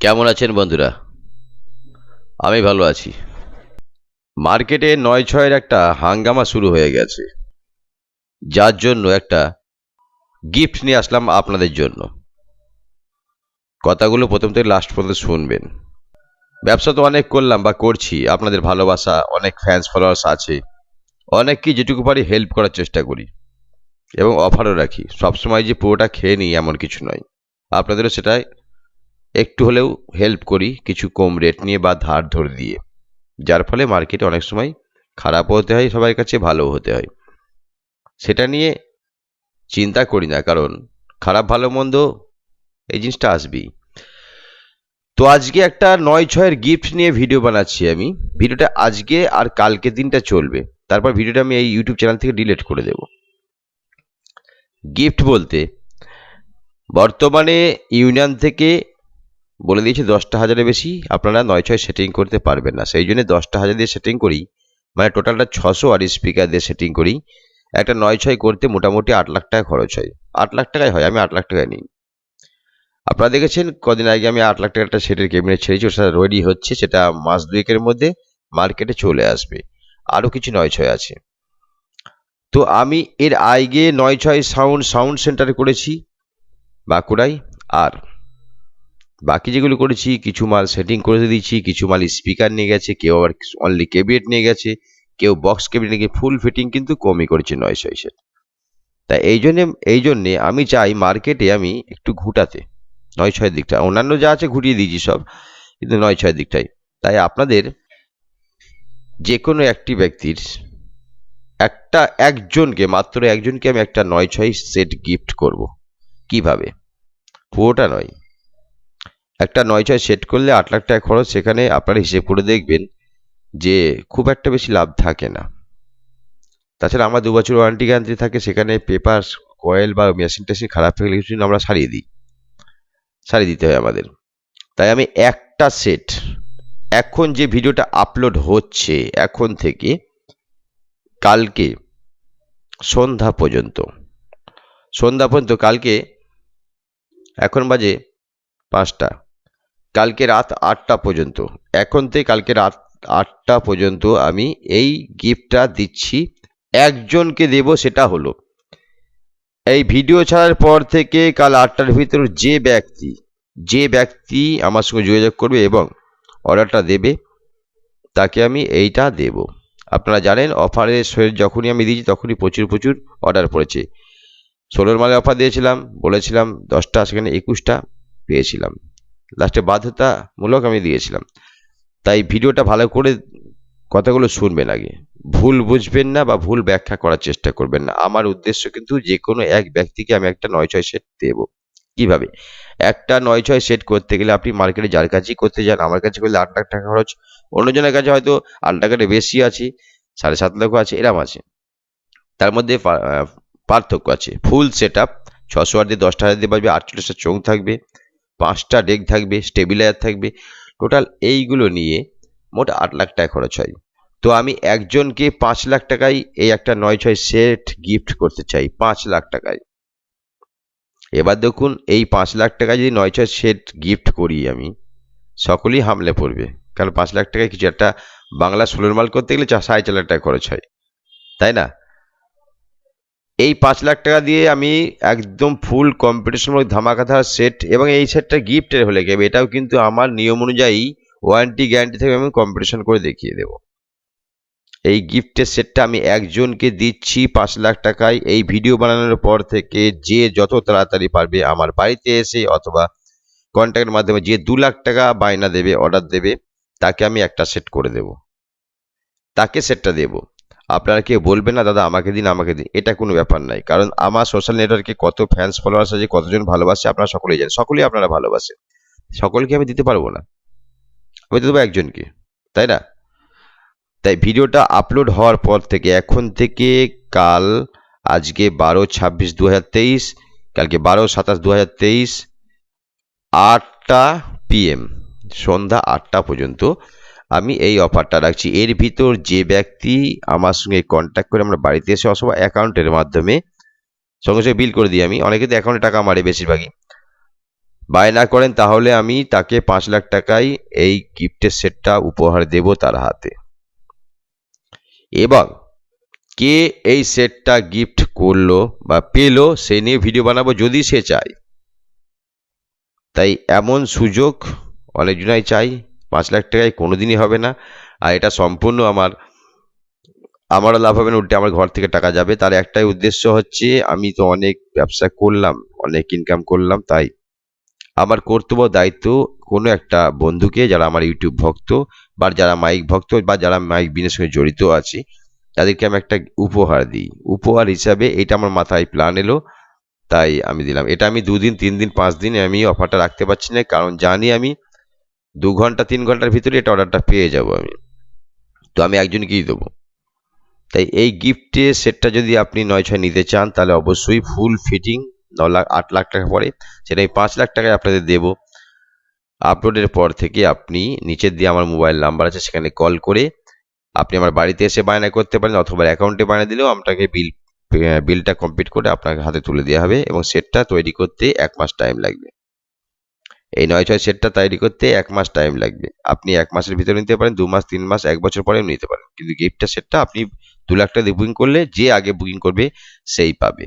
কেমন আছেন বন্ধুরা? আমি ভালো আছি। মার্কেটে নয় ছয়ের একটা হাঙ্গামা শুরু হয়ে গেছে। যার জন্য একটা গিফট নিয়ে আসলাম আপনাদের জন্য। কথাগুলো প্রথম থেকে লাস্ট পর্যন্ত শুনবেন। ব্যবসা তো অনেক করলাম বা করছি, আপনাদের ভালোবাসা, অনেক ফ্যান্স ফলোয়ার্স আছে। অনেক কি যেটুকু পারি হেল্প করার চেষ্টা করি। এবং অফারও রাখি। সবসময় যে পুরোটা খেয়ে নিই এমন কিছু নয়। আপনাদেরও সেটাই একটু হলেও হেল্প করি কিছু কম রেট নিয়ে বা ধার ধরে দিয়ে। যার ফলে মার্কেটে অনেক সময় খারাপও হতে হয়, সবার কাছে ভালোও হতে হয়। সেটা নিয়ে চিন্তা করি না, কারণ খারাপ ভালো মন্দ এই জিনিসটা আসবেই। তো আজকে একটা নয় ছয়ের গিফট নিয়ে ভিডিও বানাচ্ছি আমি। ভিডিওটা আজকে আর কালকে দিনটা চলবে। তারপর ভিডিওটা আমি এই ইউটিউব চ্যানেল থেকে ডিলিট করে দেব। গিফট বলতে, বর্তমানে ইউনিয়ন থেকে বলে দিয়েছি দশটা হাজারের বেশি আপনারা নয় ছয় সেটিং করতে পারবেন না। সেই জন্য দশটা হাজার দিয়ে সেটিং করি মানে টোটালটা ছশো আর স্পিকার দিয়ে সেটিং করি। একটা নয় ছয় করতে মোটামুটি আট লাখ টাকা খরচ হয়। আট লাখ টাকায় হয়, আমি আট লাখ টাকায় নিই। আপনারা দেখেছেন কদিন আগে আমি আট লাখ টাকার একটা সেটের ক্যাবিনেট ছেড়েছি ওটা রেডি হচ্ছে, সেটা মাস দুয়েকের মধ্যে মার্কেটে চলে আসবে। আরও কিছু নয় ছয় আছে। তো আমি এর আগে নয় ছয় সাউন্ড সাউন্ড সেন্টারে করেছি, বাঁকুড়ায়। আর বাকি যেগুলো করেছি, কিছু মাল সেটিং করে দিয়েছি, কিছু মাল স্পিকার নিয়ে গেছে, কেউ আবার অনলি ক্যাবিনেট নিয়ে গেছে, কেউ বক্স ক্যাবিনেট নিয়ে ফুল ফিটিং কিন্তু কমই করেছে নয় সেট তাই এই জন্যে এই জন্যে আমি চাই মার্কেটে আমি একটু ঘুটাতে, নয় ছয়ের দিকটা। অন্যান্য যা আছে ঘুরিয়ে দিয়েছি সব, কিন্তু নয় ছয়ের দিকটাই। তাই আপনাদের যে কোনো একটি ব্যক্তির একটা একজনকে, মাত্র একজনকে আমি একটা নয় ছয় সেট গিফট করব। কীভাবে? পুরোটা নয়। একটা নয় ছয় সেট করলে আট লাখ টাকা খরচ, সেখানে আপনারা হিসেব করে দেখবেন যে খুব একটা বেশি লাভ থাকে না। তাছাড়া আমরা দু বছর ওয়ারেন্টি গ্যারান্টি থাকে, সেখানে পেপার কয়েল বা মেশিন টেশিন খারাপ হয়ে গেলে কিছু আমরা সারিয়ে দিই। সারিয়ে দিতে হয় আমাদের। তাই আমি একটা সেট এখন যে ভিডিওটা আপলোড হচ্ছে, এখন থেকে কালকে সন্ধ্যা পর্যন্ত সন্ধ্যা পর্যন্ত, কালকে এখন বাজে পাঁচটা। কালকে রাত আটটা পর্যন্ত। এখন থেকে কালকে রাত আটটা পর্যন্ত আমি এই গিফটটা দিচ্ছি। একজনকে দেব, সেটা হলো। এই ভিডিও ছাড়ার পর থেকে কাল আটটার ভিতর যে ব্যক্তি যে ব্যক্তি আমার সঙ্গে যোগাযোগ করবে এবং অর্ডারটা দেবে, তাকে আমি এইটা দেব। আপনারা জানেন, অফারে যখনই আমি দিয়েছি, তখনই প্রচুর প্রচুর অর্ডার পড়েছে। ষোলোর মালে অফার দিয়েছিলাম, বলেছিলাম দশটা, সেখানে একুশটা পেয়েছিলাম। লাস্টে বাধ্যতামূলক আমি দিয়েছিলাম। তাই ভিডিওটা ভালো করে কথাগুলো শুনবেন আগে। ভুল বুঝবেন না বা ভুল ব্যাখ্যা করার চেষ্টা করবেন না। আমার উদ্দেশ্য কিন্তু যে কোনো এক ব্যক্তিকে আমি একটা নয় ছয় সেট দেব। কীভাবে? একটা নয় ছয় সেট করতে গেলে আপনি মার্কেটে যার কাছেই করতে যান, আমার কাছে করলে আট লাখ টাকা খরচ। অন্যজনের কাছে হয়তো আট টাকাটা বেশি আছে, সাড়ে সাত লক্ষ আছে, এরম আছে। তার মধ্যে পার্থক্য আছে। ফুল সেট আপ ছশো আট দিয়ে দশটা হাজার দিয়ে পারবে আটচল্লিশটা চোখ থাকবে। পাঁচটা ডেক থাকবে স্টেবিলাইজার থাকবে। টোটাল এইগুলো নিয়ে মোট আট লাখ টাকা খরচ হয়। তো আমি একজনকে পাঁচ লাখ টাকায় এই একটা নয় ছয় সেট গিফট করতে চাই, পাঁচ লাখ টাকায়। এবার দেখুন, এই পাঁচ লাখ টাকা যদি নয় ছয় সেট গিফট করি আমি, সকলেই হামলে পড়বে। কারণ পাঁচ লাখ টাকায় কিছু একটা বাংলা ষোলোর মাল করতে গেলে সাড়ে চার লাখ টাকা খরচ হয়। তাই না? এই পাঁচ লাখ টাকা দিয়ে আমি একদম ফুল কম্পিটিশনমূলক ধামাকাধার সেট এবং এই সেটটা গিফটের হলে গেবে। এটাও কিন্তু আমার নিয়ম অনুযায়ী ওয়ারেন্টি গ্যারান্টি থেকে আমি কম্পিটিশন করে দেখিয়ে দেবো। এই গিফটের সেটটা আমি একজনকে দিচ্ছি পাঁচ লাখ টাকায়। এই ভিডিও বানানোর পর থেকে যে যত তাড়াতাড়ি পারবে আমার বাড়িতে এসে অথবা কন্ট্যাক্টের মাধ্যমে যে দু লাখ টাকা বায়না দেবে অর্ডার দেবে, তাকে আমি একটা সেট করে দেব। তাকে সেটটা দেব। আপনারা কেউ বলবেন না, দাদা, আমাকে দিন আমাকে দিন। এটা কোনো ব্যাপার নাই। কারণ আমার সোশ্যাল নেটওয়ার্কে কত ফ্যান্স ফলোয়ার্স আছে, কতজন ভালোবাসে, আপনারা সকলেই জানেন। সকলেই আপনারা ভালোবাসে সকলকে আমি দিতে পারব না। আমি দেবো একজনকে, তাই না? তাই ভিডিওটা আপলোড হওয়ার পর থেকে, এখন থেকে কাল, আজকে বারো ছাব্বিশ দু কালকে বারো সাতাশ দু হাজার তেইশ, আটটা পিএম সন্ধ্যা আটটা পর্যন্ত আমি এই অফারটা রাখছি। এর ভিতর যে ব্যক্তি আমার সঙ্গে কন্ট্যাক্ট করে আমরা বাড়িতে এসে অথবা অ্যাকাউন্টের মাধ্যমে সঙ্গে সঙ্গে বিল করে দিই আমি। অনেকে তো অ্যাকাউন্টে টাকা মারে বেশিরভাগই। বাই না করেন তাহলে আমি তাকে পাঁচ লাখ টাকায় এই গিফটের সেটটা উপহার দেব তার হাতে। এবং কে এই সেটটা গিফট করল বা পেল সে নিয়ে ভিডিও বানাবো যদি সে চায়। তাই এমন সুযোগ অনেকজনাই চাই লাখ টাকায় কোনো দিনই হবে না। আর এটা সম্পূর্ণ আমার, আমারও লাভ হবে না, উল্টে আমার ঘর থেকে টাকা যাবে। তার একটাই উদ্দেশ্য হচ্ছে, আমি তো অনেক ব্যবসা করলাম, অনেক ইনকাম করলাম, তাই আমার কর্তব্য, দায়িত্ব কোনো একটা বন্ধুকে, যারা আমার ইউটিউব ভক্ত বা যারা মাইক ভক্ত বা যারা মাইক বিনের সঙ্গে জড়িত আছে, তাদেরকে আমি একটা উপহার দিই। উপহার হিসাবে এটা আমার মাথায় প্ল্যান এলো, তাই আমি দিলাম। এটা আমি দুদিন তিন দিন পাঁচ দিন আমি অফারটা রাখতে পারছি না, কারণ জানি আমি দু ঘণ্টা, তিন ঘণ্টার ভিতরে এটা অর্ডারটা পেয়ে যাব আমি। তো আমি একজনকেই দেবো। তাই এই গিফটে সেটটা যদি আপনি নয় ছয় নিতে চান, তাহলে অবশ্যই ফুল ফিটিং ন লাখ, আট লাখ টাকা পড়ে সেটা আমি পাঁচ লাখ টাকায় আপনাদের দেব। আপলোডের পর থেকে আপনি নিচের দিয়ে আমার মোবাইল নাম্বার আছে, সেখানে কল করে আপনি আমার বাড়িতে এসে বায়না করতে পারেন, অথবা অ্যাকাউন্টে বায়না দিলেও আপনাকে বিল বিলটা কমপ্লিট করে আপনাকে হাতে তুলে দেওয়া হবে এবং সেটটা তৈরি করতে এক মাস টাইম লাগবে। এই নয় ছয় সেটটা তৈরি করতে এক মাস টাইম লাগবে। আপনি এক মাসের ভিতরে নিতে পারেন, দু মাস, তিন মাস, এক বছর পরেও নিতে পারেন। কিন্তু গিফটটা সেটটা আপনি দু লাখ টাকা দিয়ে বুকিং করলে যে আগে বুকিং করবে সেই পাবে।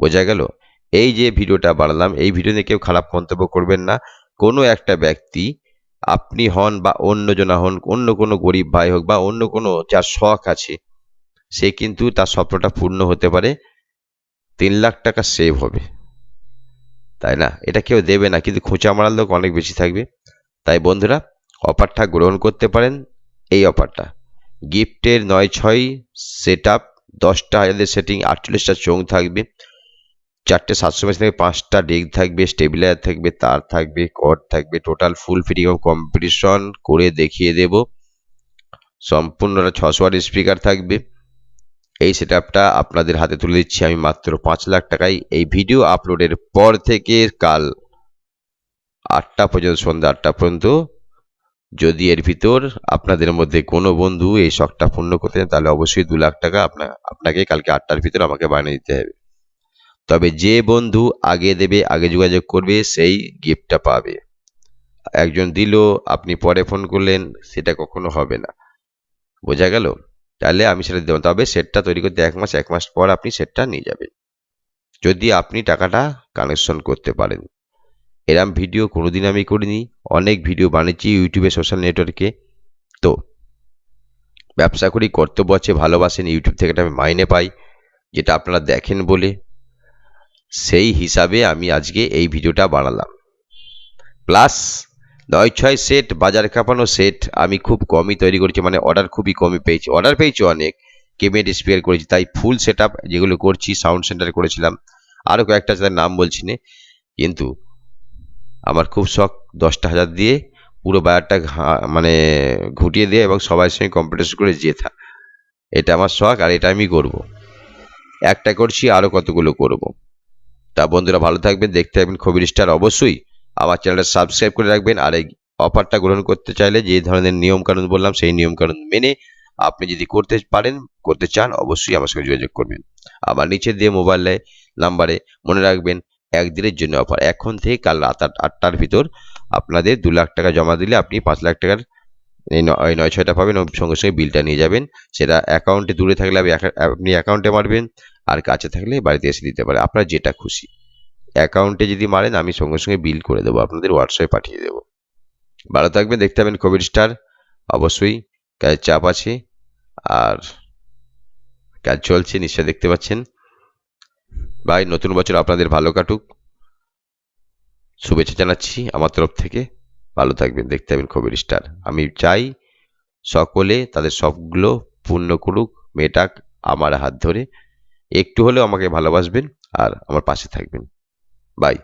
বোঝা গেল? এই যে ভিডিওটা বানালাম, এই ভিডিও নিয়ে কেউ খারাপ মন্তব্য করবেন না। কোনো একটা ব্যক্তি, আপনি হন বা অন্য জনা হন, অন্য কোনো গরিব ভাই হোক বা অন্য কোনো যার শখ আছে, সে কিন্তু তার স্বপ্নটা পূর্ণ হতে পারে, তিন লাখ টাকা সেভ হবে। তাই না? এটা কেউ দেবে না, কিন্তু খোঁচা মারার লোক অনেক বেশি থাকবে। তাই বন্ধুরা, অফারটা গ্রহণ করতে পারেন এই অফারটা। গিফটের নয় ছয় সেট আপ দশটা হাজারের সেটিং আটচল্লিশটা চোং থাকবে, চারটে সাতশো মেশিন থাকবে, পাঁচটা ডেক থাকবে স্টেবিলাইজার থাকবে, তার থাকবে কর্ড থাকবে টোটাল ফুল ফিটিং এবং কম্পিটিশন করে দেখিয়ে দেব। সম্পূর্ণটা ছশো ওয়াট স্পিকার থাকবে। এই সেট আপনাদের হাতে তুলে দিচ্ছি আমি মাত্র পাঁচ লাখ টাকায়। এই ভিডিও আপলোডের পর থেকে কাল আটটা পর্যন্ত, সন্ধ্যা আটটা পর্যন্ত, যদি এর ভিতর আপনাদের মধ্যে কোনো বন্ধু এই শখটা পূর্ণ করতে চান তাহলে অবশ্যই দু লাখ টাকা আপনার আপনাকে কালকে আটটার ভিতর আমাকে বানিয়ে দিতে হবে। তবে যে বন্ধু আগে দেবে, আগে যোগাযোগ করবে, সেই গিফটটা পাবে। একজন দিল, আপনি পরে ফোন করলেন, সেটা কখনো হবে না। বোঝা গেল? তাহলে আমি সেটা দেবো তবে সেটটা তৈরি করতে এক মাস এক মাস পর আপনি সেটটা নিয়ে যাবেন। যদি আপনি টাকাটা কানেকশন করতে পারেন। এরম ভিডিও কোনোদিন আমি করিনি। অনেক ভিডিও বানিয়েছি ইউটিউবে সোশ্যাল নেটওয়ার্কে তো, ব্যবসা করি, কর্তব্য আছে, ভালোবাসেন, ইউটিউব থেকে আমি মাইনে পাই। যেটা আপনারা দেখেন বলে। সেই হিসাবে আমি আজকে এই ভিডিওটা বানালাম। প্লাস নয় ছয় সেট বাজার কাঁপানো সেট আমি খুব কমই তৈরি করেছি মানে অর্ডার খুবই কমই পেয়েছি। অর্ডার পেয়েছি অনেক কেমেট স্পেয়ার করেছি, তাই ফুল সেট যেগুলো করছি সাউন্ড সেন্টার করেছিলাম। আরও কয়েকটা যাদের নাম বলছি না। কিন্তু আমার খুব শখ দশটা হাজার দিয়ে পুরো বায়ারটা মানে ঘুটিয়ে দিয়ে এবং সবার সঙ্গে কম্পিটিশন করে জেতা এটা আমার শখ আর এটা আমি করব। একটা করছি আরও কতগুলো করব। তা বন্ধুরা ভালো থাকবেন, দেখতে থাকবেন খবির স্টার অবশ্যই আমার চ্যানেলটা সাবস্ক্রাইব করে রাখবেন আর এই অফারটা গ্রহণ করতে চাইলে যে ধরনের নিয়মকানুন বললাম, সেই নিয়মকানুন মেনে আপনি যদি করতে পারেন, করতে চান, অবশ্যই আমার সঙ্গে যোগাযোগ করবেন। আমার নিচে দিয়ে মোবাইলে নাম্বারে মনে রাখবেন, একদিনের জন্য অফার এখন থেকে কাল রাত আটটার ভিতর আপনাদের দু লাখ টাকা জমা দিলে আপনি পাঁচ লাখ টাকার এই নয়, ছয়টা পাবেন সঙ্গে সঙ্গে বিলটা নিয়ে যাবেন। সেটা অ্যাকাউন্টে দূরে থাকলে আপনি অ্যাকাউন্টে মারবেন আর কাছে থাকলে বাড়িতে এসে দিতে পারে আপনার যেটা খুশি। অ্যাকাউন্টে যদি মারেন, আমি সঙ্গে সঙ্গে বিল করে দেবো, আপনাদের হোয়াটসঅ্যাপে পাঠিয়ে দেবো। ভালো থাকবেন দেখতে পাবেন কোভিড স্টার, অবশ্যই কাজের চাপ আছে, আর কাজ চলছে, নিশ্চয় দেখতে পাচ্ছেন। ভাই, নতুন বছর আপনাদের ভালো কাটুক। শুভেচ্ছা জানাচ্ছি আমার তরফ থেকে। ভালো থাকবেন, দেখতে পাবেন খবর স্টার। আমি চাই সকলে তাদের সবগুলো পূর্ণ করুক, মেটাক আমার হাত ধরে। একটু হলেও আমাকে ভালোবাসবেন, আর আমার পাশে থাকবেন। বাই